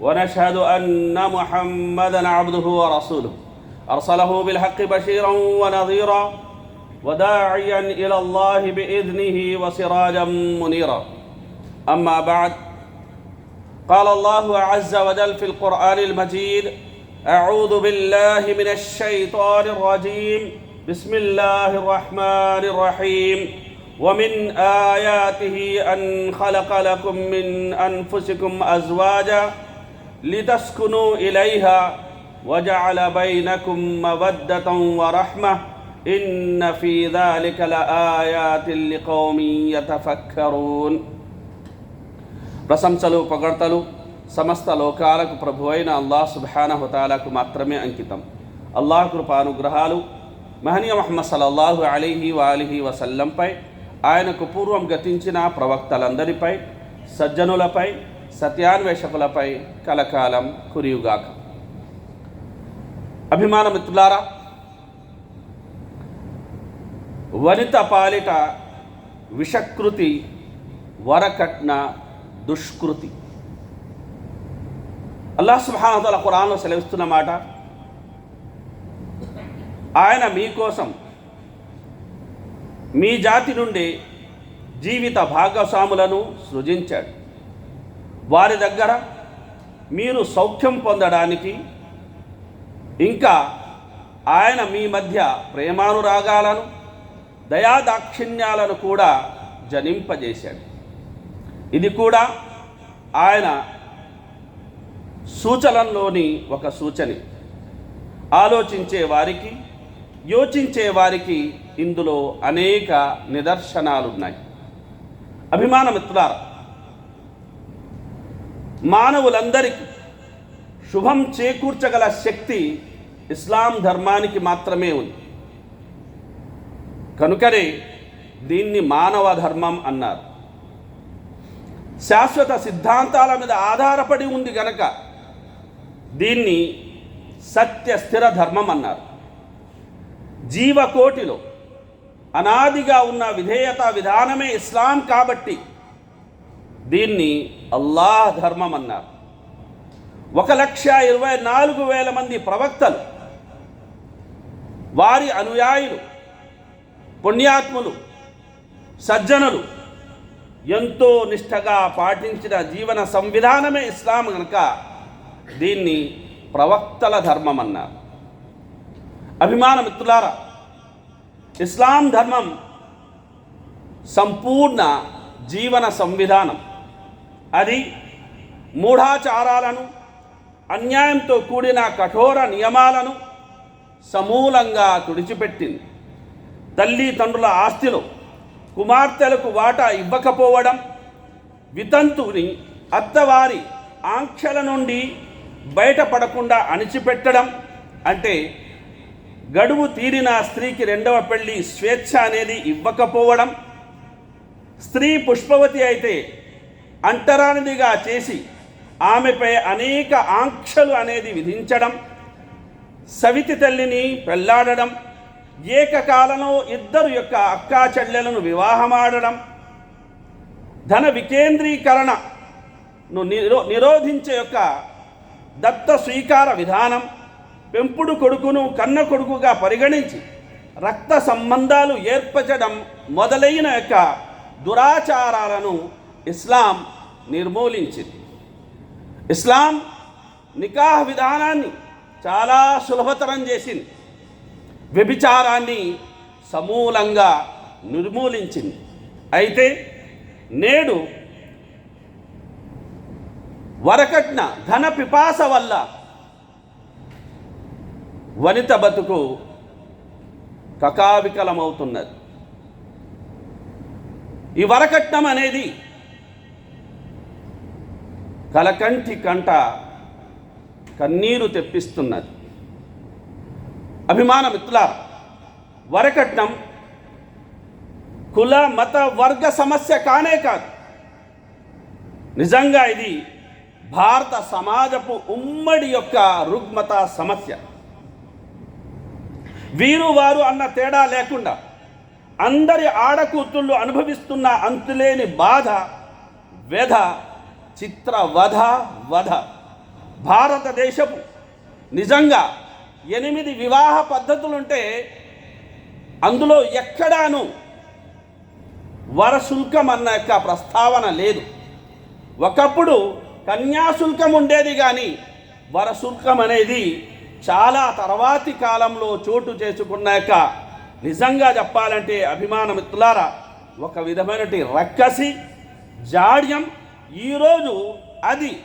ونشهد أن محمدا عبده ورسوله. أرسله بالحق بشيرا ونظيرا وداعيا إلى الله بإذنه وسراجا منيرا. أما بعد قال الله عز وجل في القرآن المجيد أعوذ بالله من الشيطان الرجيم. بسم الله الرحمن الرحيم. ومن آياته أن خلق لكم من أنفسكم ازواجا لتسكنوا اليها وجعل بينكم موده ورحمه ان في ذلك لايات لقوم يتفكرون ప్రశంసలు పొగడ్తలు సమస్త లోకాలకు ప్రభు అయిన అల్లాహ్ సుబానహుతాలకు మాత్రమే అంకితం అల్లాహ్ కృపానుగ్రహాలు మహనీయ మహమ్మద్ సల్లల్లాహు అలీహి వాలిహి వసల్లంపై ఆయనకు పూర్వం గతించిన ప్రవక్తలందరిపై సజ్జనులపై సత్యాన్వేషకులపై కలకాలం కురియుగాక. అభిమాన మిత్రులారా వనిత పాలిట విషకృతి వరకట్న దుష్కృతి. అల్లా సుహానతల ఖురాన్లో సెలవిస్తున్న మాట ఆయన మీకోసం మీ జాతి నుండి జీవిత భాగస్వాములను సృజించాడు. వారి దగ్గర మీరు సౌఖ్యం పొందడానికి ఇంకా ఆయన మీ మధ్య ప్రేమానురాగాలను దయాదాక్షిణ్యాలను కూడా జనింపజేశాడు. ఇది కూడా ఆయన సూచనల్లోని ఒక సూచని. ఆలోచించే వారికి యోచించే వారికి ఇందులో అనేక నిదర్శనాలున్నాయి. అభిమానమిత్రులారా మానవులందరికీ శుభం చేకూర్చగల శక్తి ఇస్లాం ధర్మానికి మాత్రమే ఉంది. కనుకనే దీన్ని మానవ ధర్మం అన్నారు. శాశ్వత సిద్ధాంతాల మీద ఆధారపడి ఉంది గనక దీన్ని సత్య స్థిర ధర్మం అన్నారు. జీవకోటిలో అనాదిగా ఉన్న విధేయత విధానమే ఇస్లాం కాబట్టి దీన్ని అల్లాహ్ ధర్మం అన్నారు. ఒక లక్ష ఇరవై నాలుగు వేల మంది ప్రవక్తలు వారి అనుయాయులు పుణ్యాత్ములు సజ్జనులు ఎంతో నిష్ఠగా పాటించిన జీవన సంవిధానమే ఇస్లాం కనుక దీన్ని ప్రవక్తల ధర్మం అన్నారు. అభిమాన మిత్రులారా ఇస్లాం ధర్మం సంపూర్ణ జీవన సంవిధానం. అది మూఢాచారాలను అన్యాయంతో కూడిన కఠోర నియమాలను సమూలంగా తుడిచిపెట్టింది. తల్లిదండ్రుల ఆస్తిలో కుమార్తెలకు వాటా ఇవ్వకపోవడం వితంతుని అత్తవారి ఆంక్షల నుండి బయటపడకుండా అణిచిపెట్టడం అంటే గడువు తీరిన స్త్రీకి రెండవ పెళ్ళి స్వేచ్ఛ అనేది ఇవ్వకపోవడం స్త్రీ పుష్పవతి అయితే అంటరానిదిగా చేసి ఆమెపై అనేక ఆంక్షలు అనేది విధించడం సవితి తల్లిని పెళ్ళాడడం ఏకకాలంలో ఇద్దరు యొక్క అక్కా చెల్లెలను వివాహమాడడం ధన వికేంద్రీకరణను నిరో నిరోధించే యొక్క దత్త స్వీకార విధానం పెంపుడు కొడుకును కన్న కొడుకుగా పరిగణించి రక్త సంబంధాలు ఏర్పరచడం మొదలైన యొక్క దురాచారాలను ఇస్లాం నిర్మూలించింది. ఇస్లాం నికాహ్ విధానాన్ని చాలా సులభతరం చేసింది. వ్యభిచారాన్ని సమూలంగా నిర్మూలించింది. అయితే నేడు వరకట్న ధన పిపాస వల్ల వనిత బతుకు కకావికలమవుతున్నది. ఈ వరకట్నం అనేది కలకంటి కంట కన్నీరు తెప్పిస్తున్నది. అభిమాన మిత్రుల వరకట్నం కుల మత వర్గ సమస్య కానే కాదు. నిజంగా ఇది భారత సమాజపు ఉమ్మడి యొక్క రుగ్మత సమస్య. వీరు వారు అన్న తేడా లేకుండా అందరి ఆడకూతుళ్ళు అనుభవిస్తున్న అంతులేని బాధ వ్యధ చిత్రవధ వధ. వధ భారతదేశపు నిజంగా ఎనిమిది వివాహ పద్ధతులుంటే అందులో ఎక్కడాను వరశుల్కం అన్న యొక్క ప్రస్తావన లేదు. ఒకప్పుడు కన్యాశుల్కం ఉండేది కానీ వరశుల్కం అనేది చాలా తర్వాతి కాలంలో చోటు చేసుకున్నాక నిజంగా చెప్పాలంటే అభిమాన మిత్రులారా ఒక విధమైనటి రక్కసి జాడ్యం ఈరోజు అది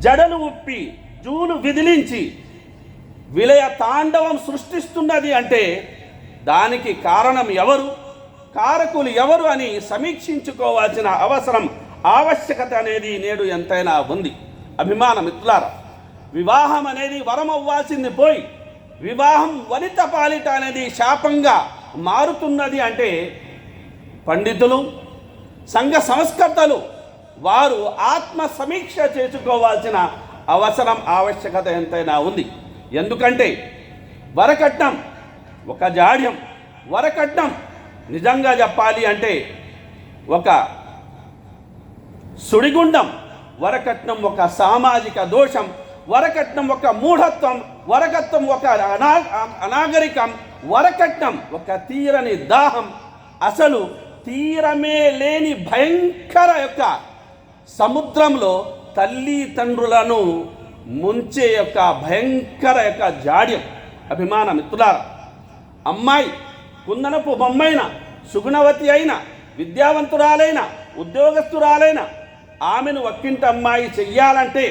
జడలు ఉప్పి జూలు విదిలించి విలయ తాండవం సృష్టిస్తున్నది అంటే దానికి కారణం ఎవరు కారకులు ఎవరు అని సమీక్షించుకోవాల్సిన అవసరం ఆవశ్యకత అనేది నేడు ఎంతైనా ఉంది. అభిమాన మిత్రులారా వివాహం అనేది వరం అవ్వాల్సింది పోయి వివాహం వనిత పాలిట అనేది శాపంగా మారుతున్నది అంటే పండితులు సంఘ సంస్కర్తలు వారు ఆత్మ సమీక్ష చేసుకోవాల్సిన అవసరం ఆవశ్యకత ఎంతైనా ఉంది. ఎందుకంటే వరకట్నం ఒక జాడ్యం. వరకట్నం నిజంగా చెప్పాలి అంటే ఒక సుడిగుండం వరకట్నం ఒక సామాజిక దోషం వరకట్నం ఒక మూఢత్వం వరకత్వం ఒక అనా అనాగరికం వరకట్నం ఒక తీరని దాహం. అసలు తీరమే లేని భయంకర యొక్క సముద్రంలో తల్లి తండ్రులను ముంచే యొక్క భయంకర యొక్క జాడ్యం. అభిమాన మిత్రులార అమ్మాయి కుందనపు బొమ్మైన సుగుణవతి అయిన విద్యావంతురాలైన ఉద్యోగస్తురాలైన ఆమెను ఒక్కింటి అమ్మాయి చెయ్యాలంటే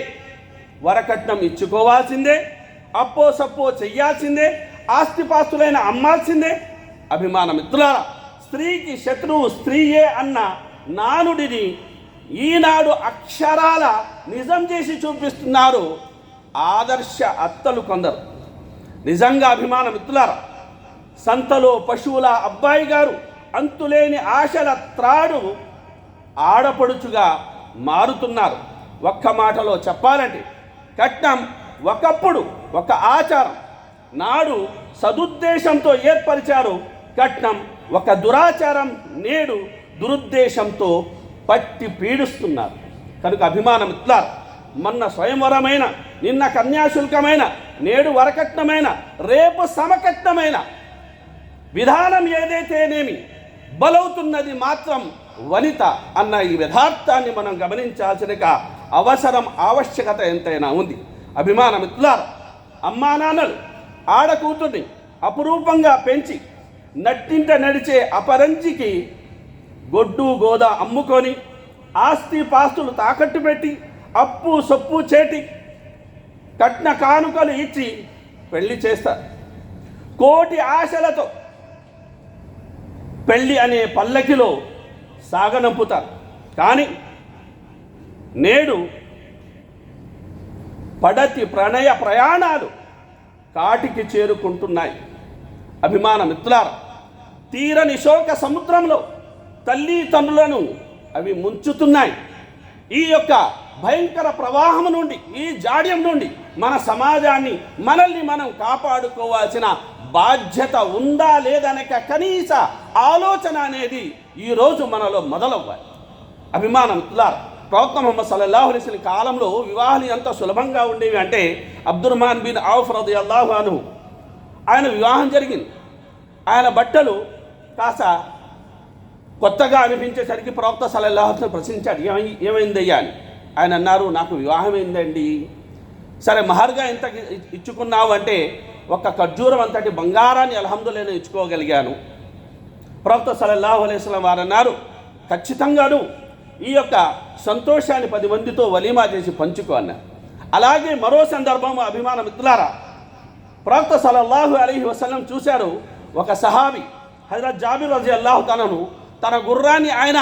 వరకట్నం ఇచ్చుకోవాల్సిందే అప్పో సప్పో చెయ్యాల్సిందే ఆస్తిపాస్తులైన అమ్మాల్సిందే. అభిమాన మిత్రులారా స్త్రీకి శత్రువు స్త్రీయే అన్న నానుడిని ఈనాడు అక్షరాల నిజం చేసి చూపిస్తున్నారు ఆదర్శ అత్తలు కొందరు. నిజంగా అభిమాన మిత్రులారా సంతలో పశువుల అబ్బాయి గారు అంతులేని ఆశల త్రాడు ఆడపడుచుగా మారుతున్నారు. ఒక్క మాటలో చెప్పాలంటే కట్నం ఒకప్పుడు ఒక ఆచారం నాడు సదుద్దేశంతో ఏర్పరిచారు కట్నం ఒక దురాచారం నేడు దురుద్దేశంతో పట్టి పీడిస్తున్నారు. కనుక అభిమానం ఇట్లా. మొన్న స్వయంవరమైన నిన్న కన్యాశుల్కమైన నేడు వరకట్నమైన రేపు సమకట్నమైన విధానం ఏదైతేనేమి బలవుతున్నది మాత్రం వనిత అన్న ఈ యథార్థాన్ని మనం గమనించాల్సిన అవసరం ఆవశ్యకత ఎంతైనా ఉంది. అభిమాన మిత్రులారా అమ్మా నాన్నలు ఆడకూతుర్ని అపురూపంగా పెంచి నట్టింట నడిచే అపరంజికి గొడ్డు గోద అమ్ముకొని ఆస్తి పాస్తులు తాకట్టు పెట్టి అప్పు సొప్పు చేటి కట్న కానుకలు ఇచ్చి పెళ్ళి చేస్తారు కోటి ఆశలతో పెళ్ళి అనే పల్లకిలో సాగనంపుతారు కానీ నేడు పడతి ప్రణయ ప్రయాణాలు కాటికి చేరుకుంటున్నాయి. అభిమాన మిత్రులారా తీరని శోక సముద్రంలో తల్లిదండ్రులను అవి ముంచుతున్నాయి. ఈ యొక్క భయంకర ప్రవాహం నుండి ఈ జాడ్యం నుండి మన సమాజాన్ని మనల్ని మనం కాపాడుకోవాల్సిన బాధ్యత ఉందా లేదనక కనీస ఆలోచన అనేది ఈరోజు మనలో మొదలవ్వాలి. అభిమానం తులార్ ప్రవక్త మొహమ్మద్ సల్లల్లాహు అలైహి కాలంలో వివాహాలు ఎంత సులభంగా ఉండేవి అంటే అబ్దుర్మాన్ బిన్ ఔఫ్ రది అల్లాహు అను ఆయన వివాహం జరిగింది. ఆయన బట్టలు కాస్త కొత్తగా అనిపించేసరికి ప్రవక్త సల్లల్లాహు ప్రశ్నించాడు ఏమై ఏమైందయ్యా అని ఆయన అన్నారు నాకు వివాహం సరే మహర్గా ఎంత ఇచ్చుకున్నావు అంటే ఒక ఖర్జూరం అంతటి బంగారాన్ని అల్హమ్దులేను ఇచ్చుకోగలిగాను. ప్రవక్త సలల్లాహు అలైస్లం వారు అన్నారు ఖచ్చితంగాను ఈ యొక్క సంతోషాన్ని పది మందితో వలీమా చేసి పంచుకో అన్నారు. అలాగే మరో సందర్భం అభిమాన మిత్రులారా ప్రవక్త సలల్లాహు అలీ వసలం చూశారు ఒక సహాబి హజరత్ జాబిర్ రజీ అల్లాహు తనను తన గుర్రాన్ని ఆయన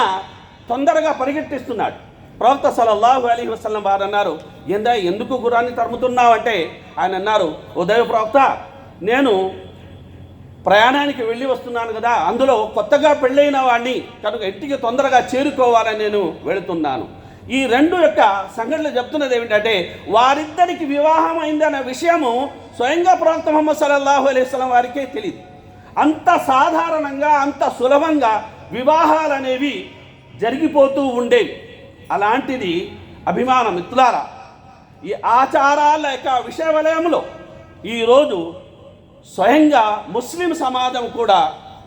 తొందరగా పరిగెట్టిస్తున్నాడు. ప్రవక్త సలల్లాహు అలీ వసలం వారు అన్నారు ఎందా ఎందుకు గుర్రాన్ని తరుముతున్నావు అంటే ఆయన అన్నారు ఉదయ ప్రవక్త నేను ప్రయాణానికి వెళ్ళి వస్తున్నాను కదా అందులో కొత్తగా పెళ్ళైన వాడిని కనుక ఇంటికి తొందరగా చేరుకోవాలని నేను వెళుతున్నాను. ఈ రెండు యొక్క సంఘటనలు చెప్తున్నది ఏమిటంటే వారిద్దరికి వివాహం అయిందన్న విషయము స్వయంగా ప్రవక్త ముహమ్మద్ సల్లల్లాహు అలైహి వసలం వారికే తెలియదు అంత సాధారణంగా అంత సులభంగా వివాహాలు అనేవి జరిగిపోతూ ఉండేవి. అలాంటిది అభిమాన మిత్రులారా ఈ ఆచారాల యొక్క విషయ వలయంలో ఈరోజు స్వయంగా ముస్లిం సమాజం కూడా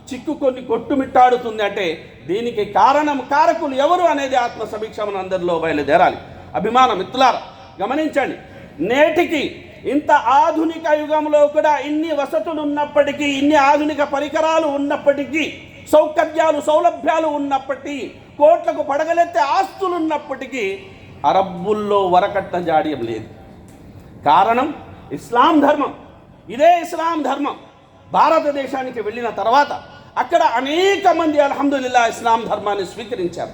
చిక్కుకొని కొట్టుమిట్టాడుతుంది అంటే దీనికి కారణం కారకులు ఎవరు అనేది ఆత్మ సమీక్ష మన అందరిలో బయలుదేరాలి. అభిమాన మిత్రులారా గమనించండి నేటికి ఇంత ఆధునిక యుగంలో కూడా ఇన్ని వసతులు ఉన్నప్పటికీ ఇన్ని ఆధునిక పరికరాలు ఉన్నప్పటికీ సౌకర్యాలు సౌలభ్యాలు ఉన్నప్పటికీ కోట్లకు పడగలెత్తే ఆస్తులు ఉన్నప్పటికీ అరబ్బుల్లో వరకట్న జాడ్యం లేదు. కారణం ఇస్లాం ధర్మం. ఇదే ఇస్లాం ధర్మం. భారతదేశానికి వెళ్ళిన తర్వాత అక్కడ అనేక మంది అల్హమ్దుల్లా ఇస్లాం ధర్మాన్ని స్వీకరించారు.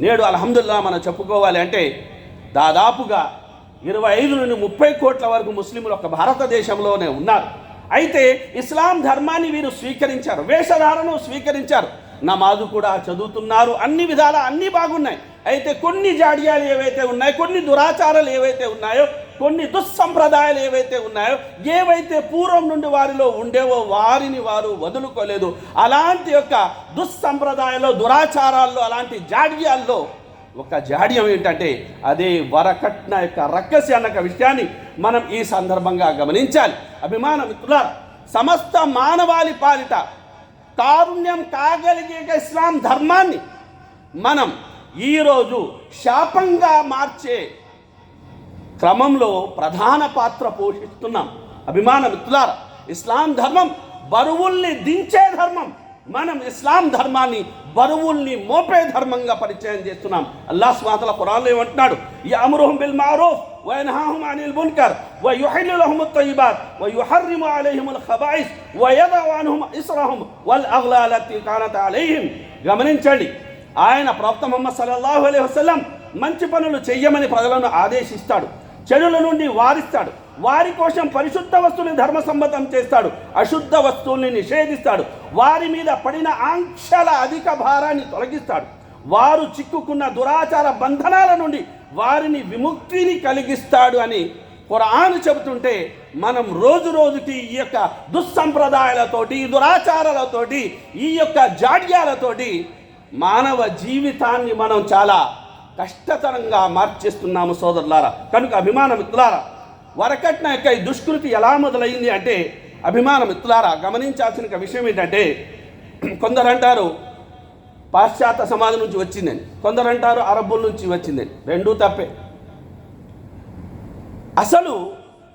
నేడు అల్హమ్దుల్లా మనం చెప్పుకోవాలి అంటే దాదాపుగా ఇరవై ఐదు నుండి ముప్పై కోట్ల వరకు ముస్లింలు ఒక భారతదేశంలోనే ఉన్నారు. అయితే ఇస్లాం ధర్మాన్ని వీరు స్వీకరించారు వేషధారను స్వీకరించారు. నమాజు కూడా చదువుతున్నారు అన్ని విధాల అన్నీ బాగున్నాయి. అయితే కొన్ని జాడ్యాలు ఏవైతే ఉన్నాయో కొన్ని దురాచారాలు ఏవైతే ఉన్నాయో కొన్ని దుస్సంప్రదాయాలు ఏవైతే ఉన్నాయో ఏవైతే పూర్వం నుండి వారిలో ఉండేవో వారిని వారు వదులుకోలేదు. అలాంటి యొక్క దుస్సంప్రదాయాల్లో దురాచారాల్లో అలాంటి జాడ్యాల్లో ఒక జాడ్యం ఏంటంటే అదే వరకట్న యొక్క రక్కసి అన్న ఒక విషయాన్ని మనం ఈ సందర్భంగా గమనించాలి. అభిమాన మిత్రుల సమస్త మానవాళి పాలిట కారుణ్యం కాగలిగే ఇస్లాం ధర్మాన్ని మనం ఈరోజు శాపంగా మార్చే క్రమంలో ప్రధాన పాత్ర పోషిస్తున్నాం. అభిమాన మిత్రులారా ఇస్లాం ధర్మం బరువుల్ని దించే ధర్మం. మనం ఇస్లాం ధర్మాన్ని బరువుల్ని మోపే ధర్మంగా పరిచయం చేస్తున్నాం అల్లాహ్ స్వాతల ఖురాన్లో ఏమంటున్నాడు యఅమురుహుం బిల్ మారూఫ్ وينهاهم عن المنكر ويحل لهم الطيبات ويحرم عليهم الخبائث ويضع عنهم إصرهم والأغلال التي كانت عليهم గమనించండి ఆయన ప్రవక్త ముహమ్మద్ సల్లల్లాహు అలైహి వసల్లం మంచి పనులు చెయ్యమని ప్రజలను ఆదేశిస్తాడు చెడుల నుండి వారిస్తాడు. వారి కోసం పరిశుద్ధ వస్తువుని ధర్మసమ్మతం చేస్తాడు. అశుద్ధ వస్తువుల్ని నిషేధిస్తాడు. వారి మీద పడిన ఆంక్షల అధిక భారాన్ని తొలగిస్తాడు. వారు చిక్కుకున్న దురాచార బంధనాల నుండి వారిని విముక్తిని కలిగిస్తాడు అని ఖురాన్ చెబుతుంటే మనం రోజు రోజుకి ఈ యొక్క దుస్సంప్రదాయాలతోటి ఈ దురాచారాలతోటి ఈ యొక్క జాడ్యాలతోటి మానవ జీవితాన్ని మనం చాలా కష్టతరంగా మార్చేస్తున్నాము సోదరులారా. కనుక అభిమాన మిత్రులారా వరకట్న యొక్క ఈ దుష్కృతి ఎలా మొదలైంది అంటే అభిమాన మిత్రులారా గమనించాల్సిన విషయం ఏంటంటే కొందరు అంటారు పాశ్చాత్య సమాజం నుంచి వచ్చిందని కొందరు అంటారు అరబ్బుల నుంచి వచ్చిందని రెండూ తప్పే. అసలు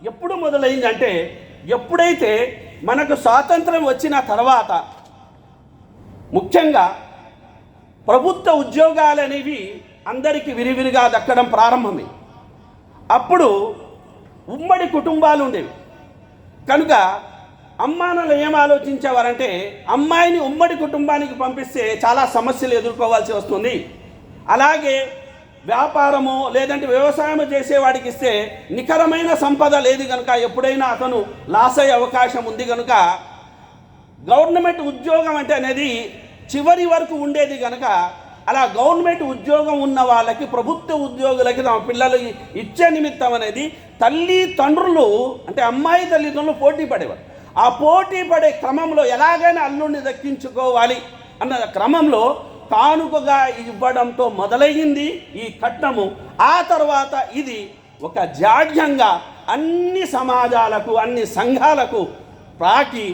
ఎప్పుడు మొదలైంది అంటే ఎప్పుడైతే మనకు స్వాతంత్రం వచ్చిన తర్వాత ముఖ్యంగా ప్రభుత్వ ఉద్యోగాలు అనేవి అందరికీ విరివిరిగా దక్కడం ప్రారంభమే అప్పుడు ఉమ్మడి కుటుంబాలు ఉండేవి. కనుక అమ్మానాలు ఏం ఆలోచించేవారంటే అమ్మాయిని ఉమ్మడి కుటుంబానికి పంపిస్తే చాలా సమస్యలు ఎదుర్కోవాల్సి వస్తుంది. అలాగే వ్యాపారము లేదంటే వ్యవసాయం చేసేవాడికి ఇస్తే నికరమైన సంపద లేదు కనుక ఎప్పుడైనా అతను లాస్ అయ్యే అవకాశం ఉంది కనుక గవర్నమెంట్ ఉద్యోగం అంటే అనేది చివరి వరకు ఉండేది కనుక అలా గవర్నమెంట్ ఉద్యోగం ఉన్న వాళ్ళకి ప్రభుత్వ ఉద్యోగులకి తమ పిల్లలు ఇచ్చే నిమిత్తం అనేది తల్లి తండ్రులు అంటే అమ్మాయి తల్లిదండ్రులు పోటీ పడేవారు. ఆ పోటీ పడే క్రమంలో ఎలాగైనా అల్లుడిని దక్కించుకోవాలి అన్న క్రమంలో కానుకగా ఇవ్వడంతో మొదలయ్యింది ఈ కట్నము. ఆ తర్వాత ఇది ఒక జాడ్యంగా అన్ని సమాజాలకు అన్ని సంఘాలకు ప్రాకి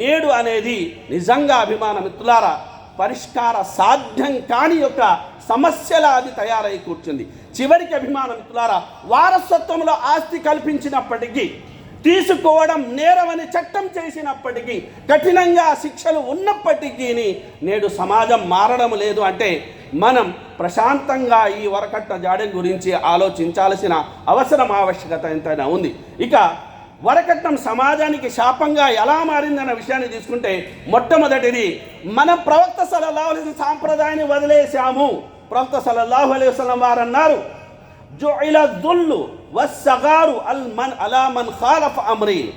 నేడు అనేది నిజంగా అభిమాన మిత్రులారా పరిష్కార సాధ్యం కాని యొక్క సమస్యల అది తయారై కూర్చుంది. చివరికి అభిమాన మిత్రులారా వారసత్వంలో ఆస్తి కల్పించినప్పటికీ తీసుకోవడం నేరమని చట్టం చేసినప్పటికీ కఠినంగా శిక్షలు ఉన్నప్పటికీ నేడు సమాజం మారడం లేదు అంటే మనం ప్రశాంతంగా ఈ వరకట్ట జాడెం గురించి ఆలోచించాల్సిన అవసరం ఆవశ్యకత ఎంతైనా ఉంది. ఇక వరకట్నం సమాజానికి శాపంగా ఎలా మారిందన్న విషయాన్ని తీసుకుంటే మొట్టమొదటిది మనం ప్రవక్త సలహా సాంప్రదాయాన్ని వదిలేశాము. ప్రవక్త సల్లల్లాహు అలైహి వసల్లం వారు అన్నారు జుఇల దుల్లు వస్సగారు అల్ మన్ అలా మన్ ఖాలఫ్ అమ్రీ.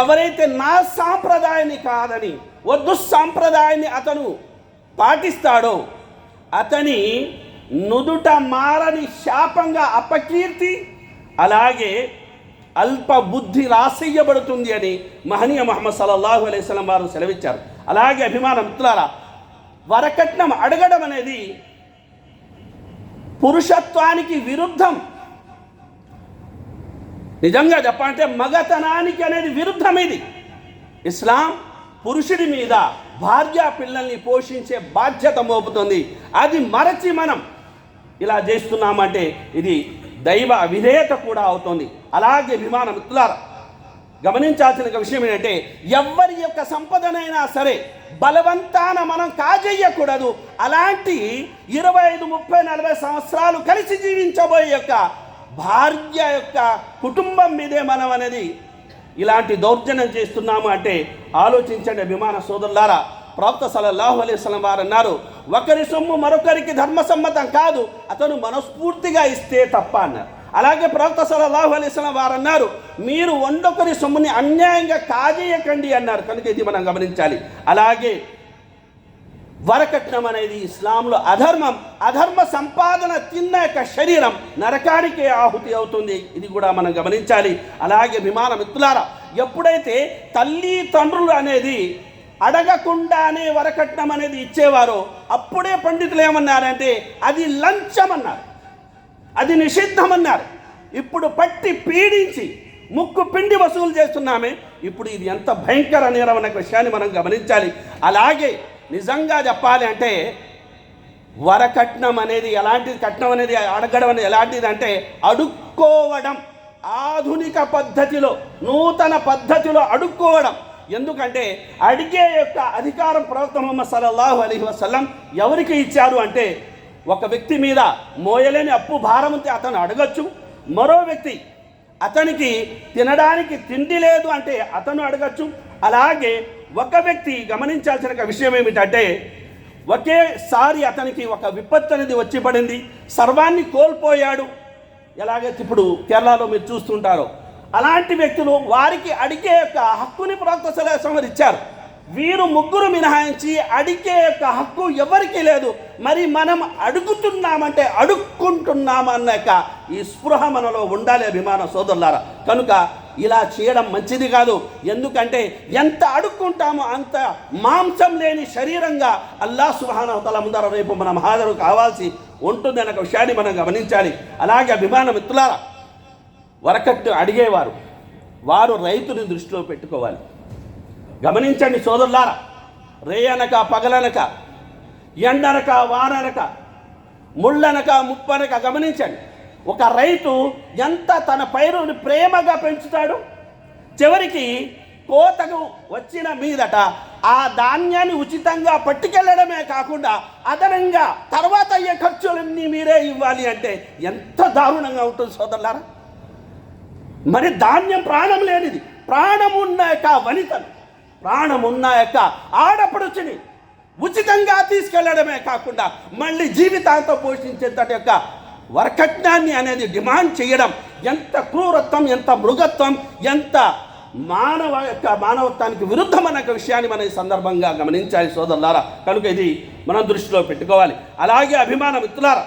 ఎవరైతే నా సాంప్రదాయాన్ని కాదని వద్దు సాంప్రదాయాన్ని అతను పాటిస్తాడో అతని నుదుట మారని శాపంగా అపకీర్తి అలాగే అల్ప బుద్ధి రాసేయబడుతుంది అని మహనీయ మహమ్మద్ సల్లల్లాహు అలైస్లం వారు సెలవిచ్చారు. అలాగే అభిమాన మిత్రులారా వరకట్నం అడగడం అనేది పురుషత్వానికి విరుద్ధం. నిజంగా చెప్పాలంటే మగతనానికి అనేది విరుద్ధం ఇది. ఇస్లాం పురుషుడి మీద భార్య పిల్లల్ని పోషించే బాధ్యత మోపుతుంది. అది మరచి మనం ఇలా చేస్తున్నామంటే ఇది దైవ విధేయత కూడా అవుతుంది. అలాగే విమాన మిత్రులారా గమనించాల్సిన ఒక విషయం ఏంటంటే ఎవరి యొక్క సంపదనైనా సరే బలవంతాన మనం కాజేయకూడదు. అలాంటి ఇరవై ఐదు ముప్పై నలభై సంవత్సరాలు కలిసి జీవించబోయే యొక్క భార్య యొక్క కుటుంబం మీదే మనం అనేది ఇలాంటి దౌర్జన్యం చేస్తున్నాము అంటే ఆలోచించండి విమాన సోదరులారా. ప్రవక్త సల్లల్లాహు అలైహి వారు అన్నారు ఒకరి సొమ్ము మరొకరికి ధర్మసమ్మతం కాదు అతను మనస్ఫూర్తిగా ఇస్తే తప్ప అన్నారు. అలాగే ప్రవక్త సలహు అలీస్లం వారు అన్నారు మీరు వండొకరి సొమ్ముని అన్యాయంగా కాజేయకండి అన్నారు. కనుక ఇది మనం గమనించాలి. అలాగే వరకట్నం అనేది ఇస్లాంలో అధర్మం అధర్మ సంపాదన తిన్న యొక్క శరీరం నరకానికే ఆహుతి అవుతుంది. ఇది కూడా మనం గమనించాలి. అలాగే విమాన మిత్రులారా ఎప్పుడైతే తల్లి తండ్రులు అనేది అడగకుండానే వరకట్నం అనేది ఇచ్చేవారో అప్పుడే పండితులు ఏమన్నారంటే అది లంచం అన్నారు. అది నిషిద్ధమన్నారు. ఇప్పుడు పట్టి పీడించి ముక్కు పిండి వసూలు చేస్తున్నామే. ఇప్పుడు ఇది ఎంత భయంకర నేరం అనే విషయాన్ని మనం గమనించాలి. అలాగే నిజంగా చెప్పాలి అంటే వరకట్నం అనేది ఎలాంటిది కట్నం అనేది అడగడం అనేది ఎలాంటిది అంటే అడుక్కోవడం. ఆధునిక పద్ధతిలో నూతన పద్ధతిలో అడుక్కోవడం. ఎందుకంటే అడిగే యొక్క అధికారం ప్రవక్త ముహమ్మద్ సల్లల్లాహు అలీ వసలం ఎవరికి ఇచ్చారు అంటే ఒక వ్యక్తి మీద మోయలేని అప్పు భారం ఉంటే అతను అడగచ్చు. మరో వ్యక్తి అతనికి తినడానికి తిండి లేదు అంటే అతను అడగచ్చు. అలాగే ఒక వ్యక్తి గమనించాల్సిన విషయం ఏమిటంటే ఒకేసారి అతనికి ఒక విపత్తు అనేది వచ్చి పడింది. సర్వాన్ని కోల్పోయాడు. ఎలాగైతే ఇప్పుడు కేరళలో మీరు చూస్తుంటారో అలాంటి వ్యక్తులు వారికి అడిగే యొక్క హక్కుని ప్రవక్త సలహా ఇచ్చారు. వీరు ముగ్గురు మినహాయించి అడిగే యొక్క హక్కు ఎవరికి లేదు. మరి మనం అడుగుతున్నామంటే అడుక్కుంటున్నామన్న యొక్క ఈ స్పృహ మనలో ఉండాలి అభిమాన సోదరులారా. కనుక ఇలా చేయడం మంచిది కాదు. ఎందుకంటే ఎంత అడుక్కుంటామో అంత మాంసం లేని శరీరంగా అల్లా సుహానవతల ముందర రేపు మనం హాజరు కావాల్సి ఉంటుంది అనే ఒక విషయాన్ని మనం గమనించాలి. అలాగే అభిమాన మిత్రులారా వరకట్టు అడిగేవారు. వారు రైతుని దృష్టిలో పెట్టుకోవాలి. గమనించండి సోదరులారా రేయనక పగలనక ఎండనక వాననక ముళ్ళనక ముప్పనక గమనించండి. ఒక రైతు ఎంత తన పైరుని ప్రేమగా పెంచుతాడు? చివరికి కోతకు వచ్చిన మీదట ఆ ధాన్యాన్ని ఉచితంగా పట్టుకెళ్ళడమే కాకుండా అదనంగా తర్వాత అయ్యే ఖర్చులన్నీ మీరే ఇవ్వాలి అంటే ఎంత దారుణంగా ఉంటుంది సోదరులారా? మరి ధాన్యం ప్రాణం లేనిది ప్రాణం ఉన్న యొక్క వనితను ప్రాణం ఉన్న యొక్క ఆడపడుచుని ఉచితంగా తీసుకెళ్ళడమే కాకుండా మళ్ళీ జీవితాంతం పోషించేంతటి యొక్క వరకట్నాన్ని అనేది డిమాండ్ చేయడం ఎంత క్రూరత్వం ఎంత మృగత్వం ఎంత మానవ యొక్క మానవత్వానికి విరుద్ధమైన విషయాన్ని మనం ఈ సందర్భంగా గమనించాలి సోదరులారా. కనుక ఇది మనం దృష్టిలో పెట్టుకోవాలి. అలాగే అభిమాన మిత్రులారా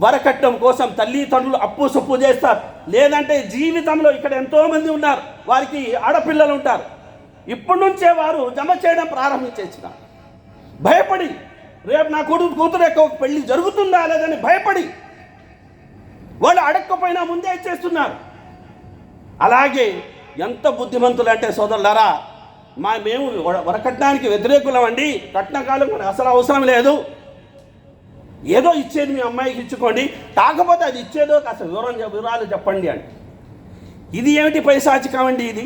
వరకట్నం కోసం తల్లిదండ్రులు అప్పు సొప్పు చేస్తారు. లేదంటే జీవితంలో ఇక్కడ ఎంతోమంది ఉన్నారు. వారికి ఆడపిల్లలు ఉంటారు. ఇప్పటి నుంచే వారు జమ చేయడం ప్రారంభించేసిన భయపడి రేపు నా కొడుకు కూతురు యొక్క పెళ్ళి జరుగుతుందా లేదని భయపడి వాళ్ళు అడగకపోయినా ముందే చేస్తున్నారు. అలాగే ఎంత బుద్ధిమంతులు అంటే సోదరులారా మా మేము వరకట్నానికి వ్యతిరేకులం అండి. కట్నకాలం మనకు అసలు అవసరం లేదు. ఏదో ఇచ్చేది మీ అమ్మాయికి ఇచ్చుకోండి. కాకపోతే అది ఇచ్చేదో కాస్త వివరం వివరాలు చెప్పండి అంటే ఇది ఏమిటి పైశాచికం అండి ఇది?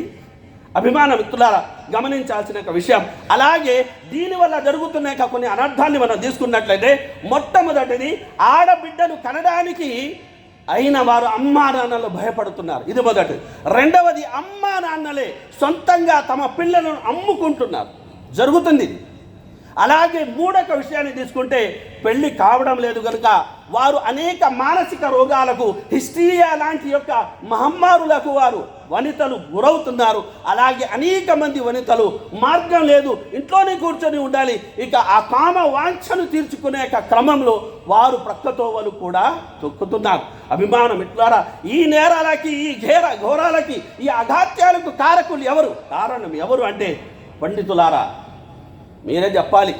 అభిమాన మిత్రులారా గమనించాల్సిన ఒక విషయం. అలాగే దీనివల్ల జరుగుతున్న యొక్క కొన్ని అనర్థాన్ని మనం తీసుకున్నట్లయితే మొట్టమొదటిది ఆడబిడ్డను కనడానికి అయిన వారు అమ్మా నాన్నలు భయపడుతున్నారు. ఇది మొదటి. రెండవది అమ్మా నాన్నలే సొంతంగా తమ పిల్లలను అమ్ముకుంటున్నారు. జరుగుతుంది అలాగే మూడొక విషయాన్ని తీసుకుంటే పెళ్ళి కావడం లేదు కనుక వారు అనేక మానసిక రోగాలకు హిస్టీరియా లాంటి యొక్క మహమ్మారులకు వారు వనితలు గురవుతున్నారు. అలాగే అనేక మంది వనితలు మార్గం లేదు ఇంట్లోనే కూర్చొని ఉండాలి. ఇక ఆ కామ వాంఛను తీర్చుకునే యొక్క క్రమంలో వారు ప్రక్కతోవలు కూడా తొక్కుతున్నారు. అభిమానం ఇట్లారా ఈ నేరాలకి ఈ ఘేర ఘోరాలకి ఈ అఘాత్యాలకు కారకులు ఎవరు? కారణం ఎవరు అంటే పండితులారా మీరే చెప్పాలి.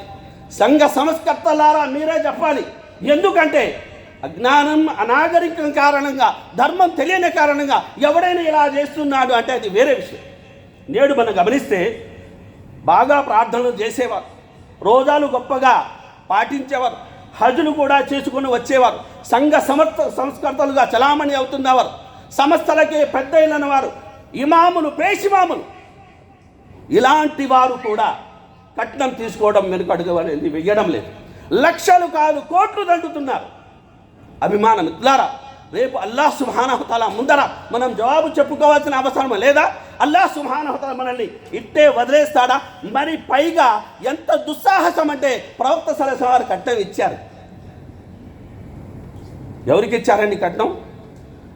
సంఘ సంస్కర్తలారా మీరే చెప్పాలి. ఎందుకంటే అజ్ఞానం అనాగరికం కారణంగా ధర్మం తెలియని కారణంగా ఎవడైనా ఇలా చేస్తున్నాడు అంటే అది వేరే విషయం. నేడు మనం గమనిస్తే బాగా ప్రార్థనలు చేసేవారు. రోజాలు గొప్పగా పాటించేవారు. హజులు కూడా చేసుకుని వచ్చేవారు. సంఘ సమర్థ సంస్కర్తలుగా చలామణి అవుతున్నవారు. సంస్థలకే పెద్ద వారు ఇమాములు పేషిమాములు ఇలాంటి వారు కూడా కట్నం తీసుకోవడం వెనుక అనేది వెయ్యడం లేదు. లక్షలు కాదు కోట్లు దండుతున్నారు. అభిమానం ఇట్లారా? రేపు అల్లాహ్ సుహానహతాల ముందర మనం జవాబు చెప్పుకోవాల్సిన అవసరం లేదా? అల్లాహ్ సుహానహతాల మనల్ని ఇట్టే వదిలేస్తాడా? మరి పైగా ఎంత దుస్సాహసం అంటే ప్రవక్త సలస వారు కట్నం ఇచ్చారు. ఎవరికి ఇచ్చారండి కట్నం?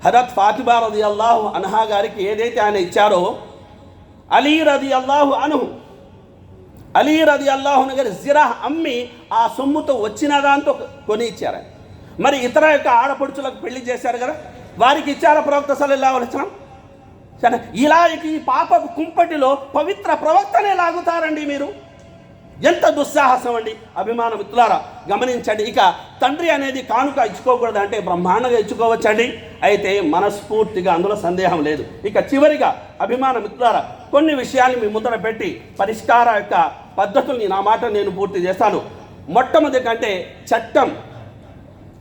హరత్ ఫాతిబా రది అల్లాహు అన్హా గారికి ఏదైతే ఆయన ఇచ్చారో అలీ రది అల్లాహు అనుహు అలీ రది అల్లాహున గారి జిరా అమ్మి ఆ సొమ్ముతో వచ్చిన దాంతో కొని ఇచ్చారు. మరి ఇతర యొక్క ఆడపడుచులకు పెళ్ళి చేశారు కదా? వారికి ఇచ్చారా ప్రవక్త సలల్లా వచ్చినాం సరే ఇలా ఈ పాప కుంపటిలో పవిత్ర ప్రవక్తనే లాగుతారండి మీరు. ఎంత దుస్సాహసం అండి? అభిమాన మిత్రులారా గమనించండి ఇక తండ్రి అనేది కానుక ఇచ్చుకోకూడదు అంటే బ్రహ్మాండంగా ఇచ్చుకోవచ్చండి. అయితే మనస్ఫూర్తిగా అందులో సందేహం లేదు. ఇక చివరిగా అభిమాన మిత్రులారా కొన్ని విషయాలు మీ ముందర పెట్టి పరిష్కార యొక్క పద్ధతుల్ని నా మాట నేను పూర్తి చేస్తాను. మొట్టమొదటి కంటే చట్టం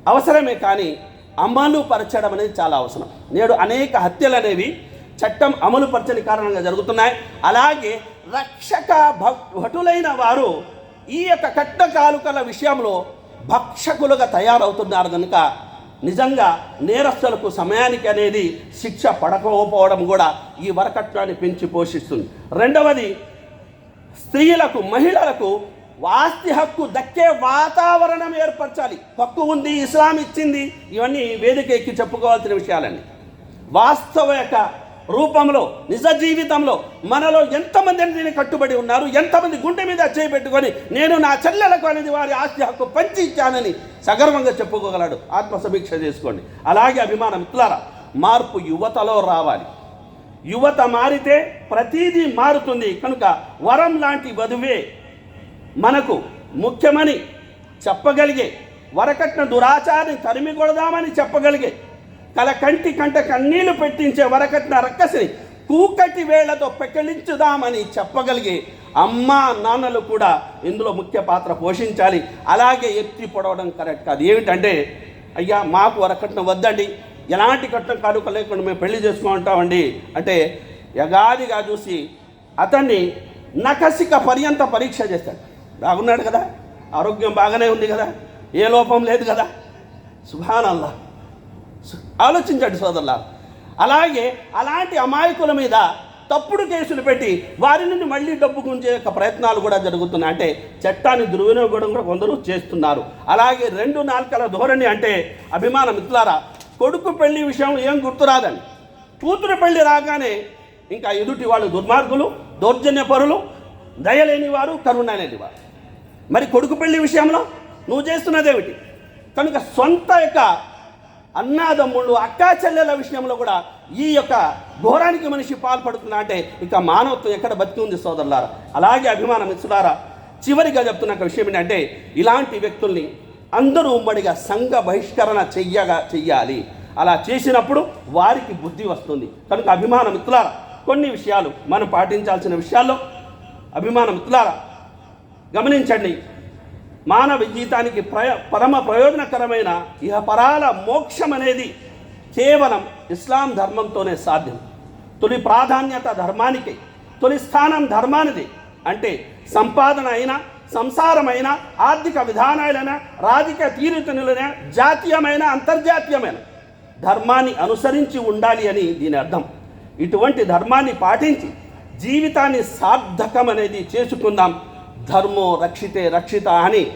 అవసరమే కానీ అమలు పరచడం అనేది చాలా అవసరం. నేడు అనేక హత్యలు అనేవి చట్టం అమలు పరచని కారణంగా జరుగుతున్నాయి. అలాగే రక్షక భ- భటులైన వారు ఈ యొక్క కట్ట కాలుకల విషయంలో భక్షకులుగా తయారవుతున్నారు కనుక నిజంగా నేరస్తులకు సమయానికి అనేది శిక్ష పడకపోవడం కూడా ఈ వరకట్నాన్ని పెంచి పోషిస్తుంది. రెండవది స్త్రీలకు మహిళలకు వాస్తి హక్కు దక్కే వాతావరణం ఏర్పరచాలి. హక్కు ఉంది ఇస్లాం ఇచ్చింది ఇవన్నీ వేదిక ఎక్కి చెప్పుకోవాల్సిన విషయాలండి. వాస్తవ యొక్క రూపంలో నిజ జీవితంలో మనలో ఎంతమంది దీన్ని కట్టుబడి ఉన్నారు ఎంతమంది గుండె మీద చేయి పెట్టుకొని నేను నా చెల్లెలకు అనేది వారి ఆస్తి హక్కు పంచి ఇచ్చానని సగర్వంగా చెప్పుకోగలడు. ఆత్మ సమీక్ష చేసుకోండి. అలాగే అభిమానం ఇట్లారా మార్పు యువతలో రావాలి. యువత మారితే ప్రతిదీ మారుతుంది. కనుక వరం లాంటి వధువే మనకు ముఖ్యమని చెప్పగలిగే వరకట్న దురాచారాన్ని తరిమి కొడదామని చెప్పగలిగే కల కంటి కంట కన్నీళ్ళు పెట్టించే వరకట్న రక్కసిని కూకటి వేళ్ళతో పెకలించుదామని చెప్పగలిగే అమ్మ నాన్నలు కూడా ఇందులో ముఖ్య పాత్ర పోషించాలి. అలాగే ఎత్తి పొడవడం కరెక్ట్ కాదు. ఏమిటంటే అయ్యా మాకు వరకట్నం వద్దండి. ఎలాంటి కట్నం కానుక లేకుండా మేము పెళ్ళి చేసుకుంటామండి. అంటే యగాదిగా చూసి అతన్ని నకసిక పర్యంత పరీక్ష చేస్తాడు. బాగున్నాడు కదా? ఆరోగ్యం బాగానే ఉంది కదా? ఏ లోపం లేదు కదా? సుభాన్ ఆలోచించండి సోదరులా అలాగే అలాంటి అమాయకుల మీద తప్పుడు కేసులు పెట్టి వారి నుండి మళ్ళీ డబ్బు గుంజే యొక్క ప్రయత్నాలు కూడా జరుగుతున్నాయి. అంటే చట్టాన్ని దుర్వినియోగం కూడా కొందరు చేస్తున్నారు. అలాగే రెండు నాలుకల ధోరణి అంటే అభిమాన మిత్రులారా కొడుకు పెళ్ళి విషయం ఏం గుర్తురాదండి కూతురు పెళ్ళి రాగానే ఇంకా ఎదుటి వాళ్ళు దుర్మార్గులు దౌర్జన్యపరులు దయలేని వారు కరుణ లేని వారు మరి కొడుకు పెళ్ళి విషయంలో నువ్వు చేస్తున్నదేమిటి? కనుక సొంత యొక్క అన్నాదమ్ముళ్ళు అక్కా చెల్లెల విషయంలో కూడా ఈ యొక్క ఘోరానికి మనిషి పాల్పడుతున్నా అంటే ఇక మానవత్వం ఎక్కడ బతికి ఉంది సోదరులారా? అలాగే అభిమానం ఇస్తున్నారా చివరిగా చెప్తున్న ఒక విషయం ఏంటంటే ఇలాంటి వ్యక్తుల్ని అందరూ ఉమ్మడిగా సంఘ బహిష్కరణ చెయ్యగా చెయ్యాలి. అలా చేసినప్పుడు వారికి బుద్ధి వస్తుంది. కనుక అభిమాన మిత్రులారా కొన్ని విషయాలు మనం పాటించాల్సిన విషయాల్లో అభిమాన మిత్రులారా గమనించండి. మానవ జీవితానికి ప్రయ పరమ ప్రయోజనకరమైన ఇహపరాల మోక్షం అనేది కేవలం ఇస్లాం ధర్మంతోనే సాధ్యం. తొలి ప్రాధాన్యత ధర్మానికి తొలి స్థానం ధర్మానిది. అంటే సంపాదన అయినా సంసారమైన ఆర్థిక విధానాలైన రాజకీయ తీరుతనులైన జాతీయమైన అంతర్జాతీయమైన ధర్మాన్ని అనుసరించి ఉండాలి అని దీని అర్థం. ఇటువంటి ధర్మాన్ని పాటించి జీవితాన్ని సార్థకం అనేది చేసుకుందాం. ధర్మో రక్షితే రక్షిత అని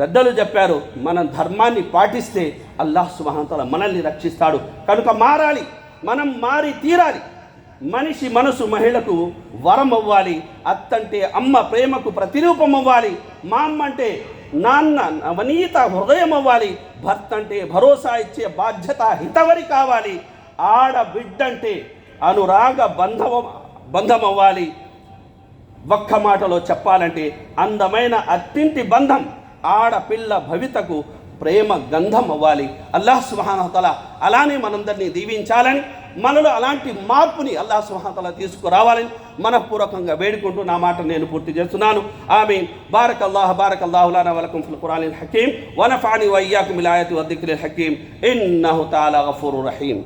పెద్దలు చెప్పారు. మనం ధర్మాన్ని పాటిస్తే అల్లాహ్ సుమహంతల మనల్ని రక్షిస్తాడు. కనుక మారాలి. మనం మారి తీరాలి. మనిషి మనసు మహిళకు వరం అవ్వాలి. అత్తంటే అమ్మ ప్రేమకు ప్రతిరూపం అవ్వాలి. మా అమ్మ అంటే నాన్న నవనీత హృదయం అవ్వాలి. భర్త అంటే భరోసా ఇచ్చే బాధ్యత హితవరి కావాలి. ఆడబిడ్డంటే అనురాగ బంధవ బంధం అవ్వాలి ఒక్క మాటలో చెప్పాలంటే అందమైన అత్తింటి బంధం ఆడపిల్ల భవితకు ప్రేమ గంధం అవ్వాలి. అల్లాహ్ సుహానతల అలానే మనందరినీ దీవించాలని మనలో అలాంటి మార్పుని అల్లాహ్ సుహానతల తీసుకురావాలని మనఃపూర్వకంగా వేడుకుంటూ నా మాట నేను పూర్తి చేస్తున్నాను. ఆమె బారక్ అల్లాహ్ బారక్ అల్లాహులానా వలకం ఫుల్ ఖురానిల్ హకీం. వనఫాని వయ్యాకు ఇలాయతి వద్దిక్రిల్ హకీం. ఇన్నహు తాలా గఫూరు రహీం.